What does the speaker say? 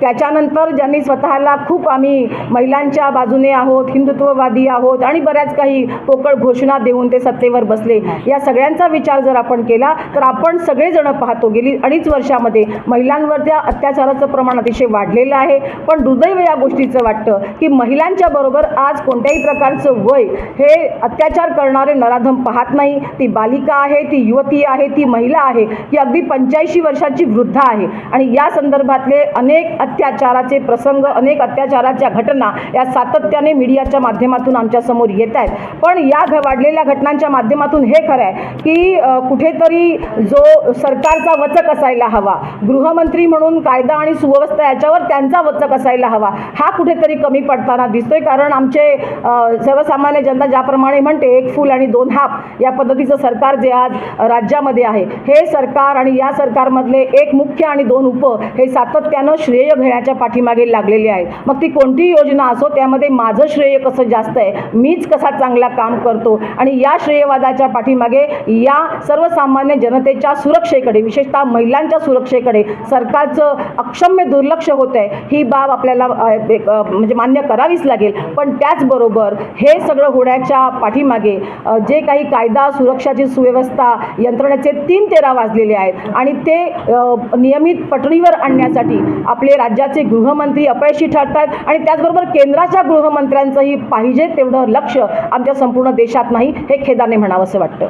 त्याच्यानंतर ज्यांनी स्वतःला खूप आम्ही महिलांच्या बाजूने आहोत हिंदुत्ववादी आहोत आणि बऱ्याच काही पोकळ घोषणा देऊन ते सत्तेवर बसले. या सगळ्यांचा विचार जर आपण केला तर आपण सगळेजण पाहतो गेली अडीच वर्षामध्ये महिलांवर त्या अत्याचाराचं प्रमाण अतिशय वाढलेलं आहे. पण दुर्दैव या गोष्टीचं वाटतं की महिलांच्या बरोबर आज कोणत्याही प्रकारचं वय हे अत्याचार करणारे नराधम पाहत नाही. ती बालिका आहे ती युवती आहे ती महिला आहे ही अगदी पंच्याऐंशी वर्षाची वृद्ध आहे. आणि या संदर्भातले अनेक अनेक अत्याचाराचे प्रसंग अनेक अत्याचाराच्या घटना या सातत्याने मीडियाच्या माध्यमातून आमच्यासमोर येत आहेत. पण या घ वाढलेल्या घटनांच्या माध्यमातून हे खरं आहे की कुठेतरी जो सरकारचा वचक असायला हवा गृहमंत्री म्हणून कायदा आणि सुव्यवस्था याच्यावर त्यांचा वचक असायला हवा हा कुठेतरी कमी पडताना दिसतोय. कारण आमचे सर्वसामान्य जनता ज्याप्रमाणे म्हणते एक फूल आणि दोन हाफ या पद्धतीचं सरकार जे आज राज्यामध्ये आहे हे सरकार आणि या सरकारमधले एक मुख्य आणि दोन उप हे सातत्यानं श्रेय घेण्याच्या पाठीमागे लागलेली आहेत मग ती कोणतीही योजना असो त्यामध्ये माझं श्रेय कसं जास्त आहे मीच कसा चांगला काम करतो आणि या श्रेयवादाच्या पाठीमागे या सर्वसामान्य जनतेच्या सुरक्षेकडे विशेषतः महिलांच्या सुरक्षेकडे सरकारचं अक्षम्य दुर्लक्ष होत आहे ही बाब आपल्याला एक, म्हणजे मान्य करावीच लागेल. पण त्याचबरोबर हे सगळं होण्याच्या पाठीमागे जे काही कायदा सुरक्षाची सुव्यवस्था यंत्रणेचे तीन तेरा वाजलेले आहेत आणि ते नियमित पटरीवर आणण्यासाठी आपले राज्याचे गृहमंत्री अपयशी ठरत आहेत आणि त्याचबरोबर केंद्राच्या गृहमंत्र्यांचंही पाहिजे तेवढं लक्ष आमच्या संपूर्ण देशात नाही हे खेदाने म्हणावं असं वाटतं.